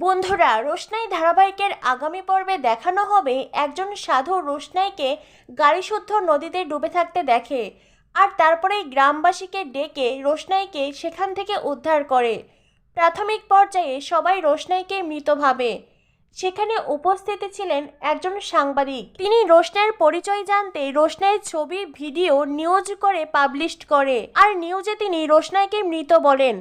বন্ধুরা, রোশনাই ধারাবাহিকের আগামী পর্বে দেখানো হবে একজন সাধু রোশনাইকে গাড়িশুদ্ধ নদীতে ডুবে থাকতে দেখে। আর তারপরেই গ্রামবাসীকে ডেকে রোশনাইকে সেখান থেকে উদ্ধার করে। প্রাথমিক পর্যায়ে সবাই রোশনাইকে মৃত ভাবে। সেখানে উপস্থিত ছিলেন একজন সাংবাদিক। তিনি রোশনাইয়ের পরিচয় জানতে রোশনাইয়ের ছবি, ভিডিও নিউজ করে পাবলিশ করে। আর নিউজে তিনি রোশনাইকে মৃত বলেন।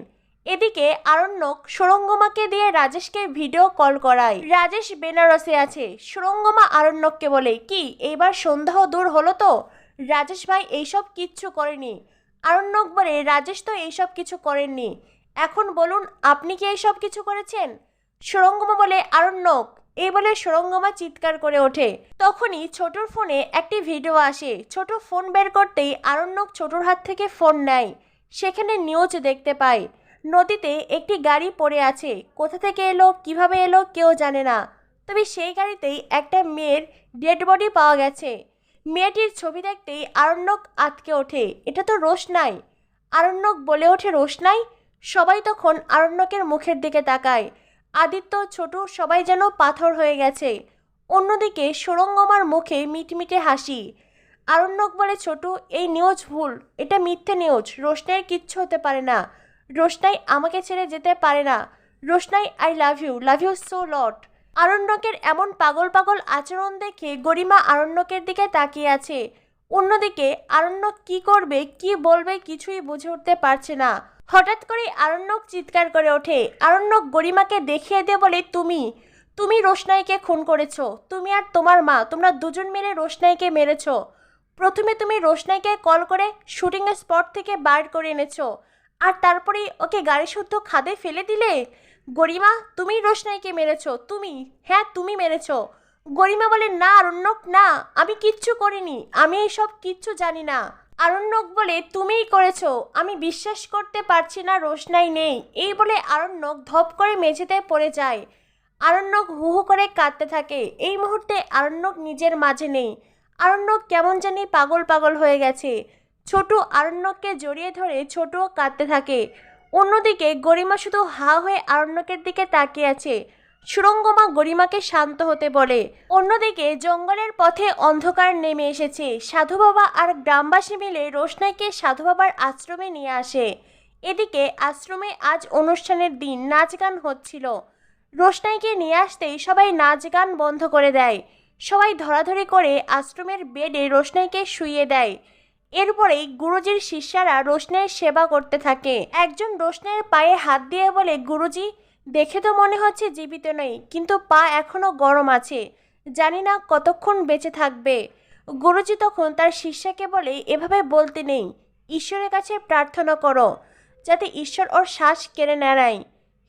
এদিকে আরণ্যক সুরঙ্গমাকে দিয়ে রাজেশকে ভিডিও কল করায়। রাজেশ বেনারসে আছে। সুরঙ্গমা আরণ্যককে বলে, কি, এইবার সন্দেহ দূর হলো তো? রাজেশ ভাই, এইসব কিচ্ছু করেনি। আরণ্যক বলে, রাজেশ তো এইসব কিছু করেননি। এখন বলুন, আপনি কি এইসব কিছু করেছেন? সুরঙ্গমা বলে, আরণ্যক এই বলে সুরঙ্গমা চিৎকার করে ওঠে। তখনই ছোটর ফোনে একটি ভিডিও আসে। ছোট ফোন বের করতেই আরণ্যক ছোটর হাত থেকে ফোন নেয়। সেখানে নিউজ দেখতে পায়। নদীতে একটি গাড়ি পড়ে আছে। কোথা থেকে এলো, কীভাবে এলো, কেউ জানে না। তবে সেই গাড়িতেই একটা মেয়ের ডেড বডি পাওয়া গেছে। মেয়েটির ছবি দেখতেই আরণ্যক আটকে ওঠে। এটা তো রোশনাই। আরণ্যক বলে ওঠে, রোশনাই? সবাই তখন আরণ্যকের মুখের দিকে তাকায়। আদিত্য, ছোট সবাই যেন পাথর হয়ে গেছে। অন্যদিকে সুরঙ্গমার মুখে মিটমিটে হাসি। আরণ্যক বলে, ছোট, এই নিউজ ভুল। এটা মিথ্যে নিউজ। রোশনের কিচ্ছু হতে পারে না। রোশনাই আমাকে ছেড়ে যেতে পারে না। রোশনাই I love you love you so lot আরণ্যকের এমন পাগল পাগল আচরণ দেখে গরিমা আরণ্যকের দিকে তাকিয়ে আছে। অন্যদিকে আরণ্যক কি করবে, কি বলবে কিছুই বুঝে উঠতে পারছে না। হঠাৎ করে আরণ্যক চিৎকার করে ওঠে। আরণ্যক গরিমাকে দেখিয়ে দিয়ে বলে, তুমি তুমি রোশনাইকে খুন করেছ। তুমি আর তোমার মা, তোমরা দুজন মিলে রোশনাইকে মেরেছো। প্রথমে তুমি রোশনাইকে কল করে শুটিংয়ের স্পট থেকে বার করে এনেছো। আর তারপরেই ওকে গাড়ি শুদ্ধ খাদে ফেলে দিলে? গরিমা তুমি রোশনাইকে মেরেছো, তুমি? হ্যাঁ তুমি মেরেছো। গরিমা বলে, না, আরণ্যক, না, আমি কিচ্ছু করিনি, আমি এইসব কিচ্ছু জানি না। আরণ্যক বলে, তুমিই করেছ, আমি বিশ্বাস করতে পারছি না, রোশনাই নেই। এই বলে আরণ্যক ধপ করে মেঝেতে পড়ে যায়। আরণ্যক হু হু করে কাঁদতে থাকে। এই মুহূর্তে আরণ্যক নিজের মাঝে নেই। আরণ্যক কেমন জানি পাগল পাগল হয়ে গেছে। ছোট আরণ্যককে জড়িয়ে ধরে ছোটও কাঁদতে থাকে। অন্যদিকে গরিমা শুধু হা হয়ে আরণ্যকের দিকে তাকিয়ে আছে। সুরঙ্গমা গরিমাকে শান্ত হতে বলে। অন্যদিকে জঙ্গলের পথে অন্ধকার নেমে এসেছে। সাধু বাবা আর গ্রামবাসী মিলে রোশনাইকে সাধু বাবার আশ্রমে নিয়ে আসে। এদিকে আশ্রমে আজ অনুষ্ঠানের দিন নাচ গান হচ্ছিল। রোশনাইকে নিয়ে আসতেই সবাই নাচ গান বন্ধ করে দেয়। সবাই ধরাধরি করে আশ্রমের বেডে রোশনাইকে শুইয়ে দেয়। এরপরেই গুরুজির শিষ্যারা রোশনাইয়ের সেবা করতে থাকে। একজন রোশনাইয়ের পায়ে হাত দিয়ে বলে, গুরুজি, দেখে তো মনে হচ্ছে জীবিত নেই, কিন্তু পা এখনও গরম আছে। জানি না কতক্ষণ বেঁচে থাকবে। গুরুজি তখন তার শিষ্যাকে বলে, এভাবে বলতে নেই। ঈশ্বরের কাছে প্রার্থনা করো, যাতে ঈশ্বর ওর শ্বাস কেড়ে নেয়।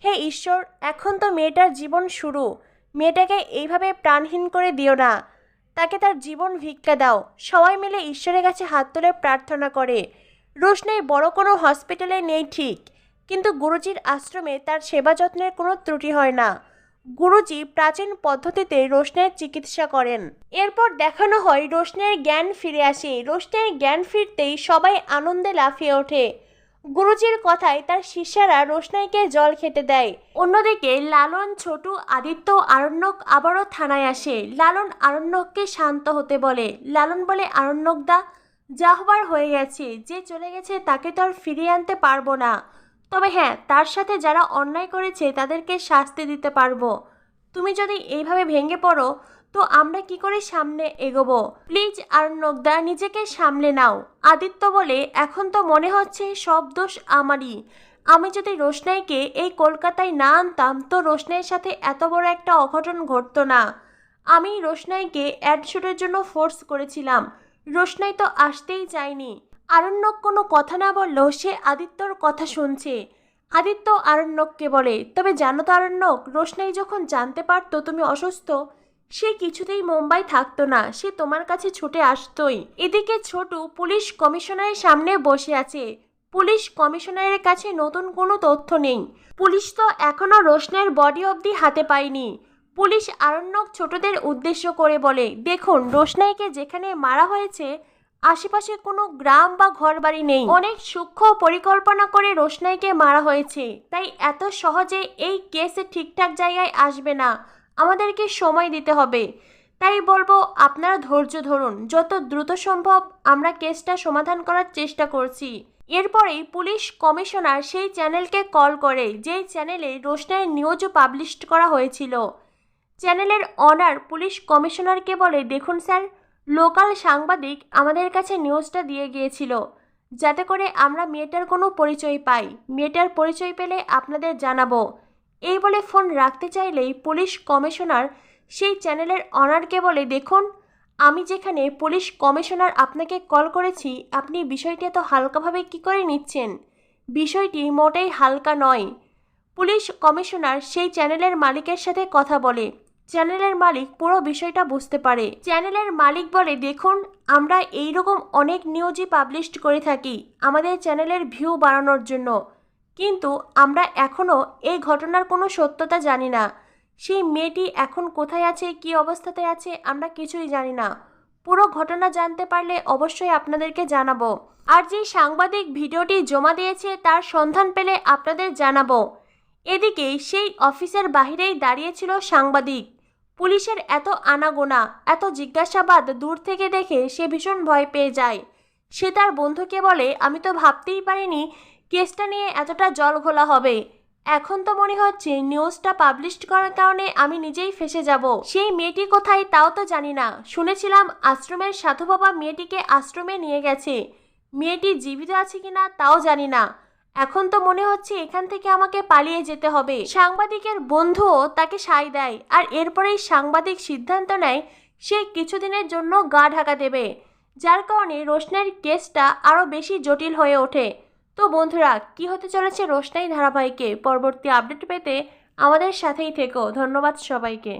হে ঈশ্বর, এখন তো মেয়েটার জীবন শুরু। মেয়েটাকে এইভাবে প্রাণহীন করে দিও না। তাকে তার জীবন ভিক্ষা দাও। সবাই মিলে ঈশ্বরের কাছে হাত তুলে প্রার্থনা করে। রোশনাই বড় কোনো হসপিটালে নেই ঠিক, কিন্তু গুরুজির আশ্রমে তার সেবা যত্নের কোনো ত্রুটি হয় না। গুরুজি প্রাচীন পদ্ধতিতে রোশনের চিকিৎসা করেন। এরপর দেখানো হয় রোশনের জ্ঞান ফিরে আসে। রোশনের জ্ঞান ফিরতেই সবাই আনন্দে লাফিয়ে ওঠে। গুরুজির কথায় তার শিষ্যরা রোশনাইকে জল খেতে দেয়। অন্যদিকে লালন, ছোটু, আদিত্য, আরণ্যক আবারও থানায় আসে। লালন আরণ্যককে শান্ত হতে বলে। লালন বলে, আরণ্যক দা, যা হবার হয়ে গেছে, যে চলে গেছে তাকে তো আর ফিরিয়ে আনতে পারব না। তবে হ্যাঁ তার সাথে যারা অন্যায় করেছে তাদেরকে শাস্তি দিতে পারব। তুমি যদি এইভাবে ভেঙে পড়ো তো আমরা কি করে সামনে এগোবো? প্লিজ আরণ্যকদা নিজেকে সামলে নাও। আদিত্য বলে, এখন তো মনে হচ্ছে সব দোষ আমারই। আমি যদি রোশনাইকে এই কলকাতায় না আনতাম, তো রোশনাইয়ের সাথে এত বড় একটা অঘটন ঘটতো না। আমি রোশনাইকে অ্যাড শুটের জন্য ফোর্স করেছিলাম। রোশনাই তো আসতেই চায়নি। আরণ্যক কোনো কথা না বললেও সে আদিত্যর কথা শুনছে। আদিত্য আরণ্যককে বলে, তবে জানো তো আরণ্যক, রোশনাই যখন জানতে পারতো তুমি অসুস্থ সে কিছুতেই মুম্বাই থাকতো না। সে তোমার কাছে ছুটে আসতোই। এদিকে ছোটু পুলিশ কমিশনারের সামনে বসে আছে। পুলিশ কমিশনারের কাছে নতুন কোনো তথ্য নেই। পুলিশ তো এখনও রোশনের বডি অবধি হাতে পায়নি। পুলিশ আরণ্যক ছোটদের উদ্দেশ্য করে বলে, দেখুন, রোশনাইকে যেখানে মারা হয়েছে, আশেপাশে কোনো গ্রাম বা ঘরবাড়ি নেই। অনেক সূক্ষ্ম পরিকল্পনা করে রোশনাইকে মারা হয়েছে। তাই এত সহজে এই কেস ঠিকঠাক জায়গায় আসবে না। আমাদেরকে সময় দিতে হবে। তাই বলব, আপনারা ধৈর্য ধরুন। যত দ্রুত সম্ভব আমরা কেসটা সমাধান করার চেষ্টা করছি। এরপরেই পুলিশ কমিশনার সেই চ্যানেলকে কল করে, যেই চ্যানেলে রোশনাইয়ের নিউজও পাবলিশ করা হয়েছিল। চ্যানেলের অনার পুলিশ কমিশনারকে বলে, দেখুন স্যার, লোকাল সাংবাদিক আমাদের কাছে নিউজটা দিয়ে গিয়েছিল। যাতে করে আমরা মেয়েটার কোনো পরিচয় পাই। মেয়েটার পরিচয় পেলে আপনাদের জানাব। এই বলে ফোন রাখতে চাইলেই পুলিশ কমিশনার সেই চ্যানেলের অনারকে বলে, দেখুন, আমি যেখানে পুলিশ কমিশনার আপনাকে কল করেছি, আপনি বিষয়টি এত হালকাভাবে কী করে নিচ্ছেন? বিষয়টি মোটেই হালকা নয়। পুলিশ কমিশনার সেই চ্যানেলের মালিকের সাথে কথা বলে। চ্যানেলের মালিক পুরো বিষয়টা বুঝতে পারে। চ্যানেলের মালিক বলে, দেখুন, আমরা এই রকম অনেক নিউজই পাবলিশ করে থাকি, আমাদের চ্যানেলের ভিউ বাড়ানোর জন্য। কিন্তু আমরা এখনও এই ঘটনার কোনো সত্যতা জানি না। সেই মেয়েটি এখন কোথায় আছে, কী অবস্থাতে আছে, আমরা কিছুই জানি না। পুরো ঘটনা জানতে পারলে অবশ্যই আপনাদেরকে জানাব। আর যে সাংবাদিক ভিডিওটি জমা দিয়েছে তার সন্ধান পেলে আপনাদের জানাব। এদিকে সেই অফিসের বাহিরেই দাঁড়িয়েছিল সাংবাদিক। পুলিশের এত আনাগোনা, এত জিজ্ঞাসাবাদ দূর থেকে দেখে সে ভীষণ ভয় পেয়ে যায়। সে তার বন্ধুকে বলে, আমি তো ভাবতেই পারিনি কেসটা নিয়ে এতটা জল ঘোলা হবে। এখন তো মনে হচ্ছে নিউজটা পাবলিশ করার কারণে আমি নিজেই ফেসে যাব। সেই মেয়েটি কোথায় তাও তো জানি না। শুনেছিলাম আশ্রমের সাধু বাবা মেয়েটিকে আশ্রমে নিয়ে গেছে। মেয়েটি জীবিত আছে কিনা তাও জানি না। এখন তো মনে হচ্ছে এখান থেকে আমাকে পালিয়ে যেতে হবে। সাংবাদিকের বন্ধুও তাকে সাই দেয় আর এরপরেই সাংবাদিক সিদ্ধান্ত নেয় সে কিছুদিনের জন্য গা ঢাকা দেবে। যার কারণে রোশনের কেসটা আরও বেশি জটিল হয়ে ওঠে। তো বন্ধুরা, কি হতে চলেছে রোশনাই ধারাবাহিকে? পরবর্তী আপডেট পেতে আমাদের সাথেই থেকো। ধন্যবাদ সবাইকে।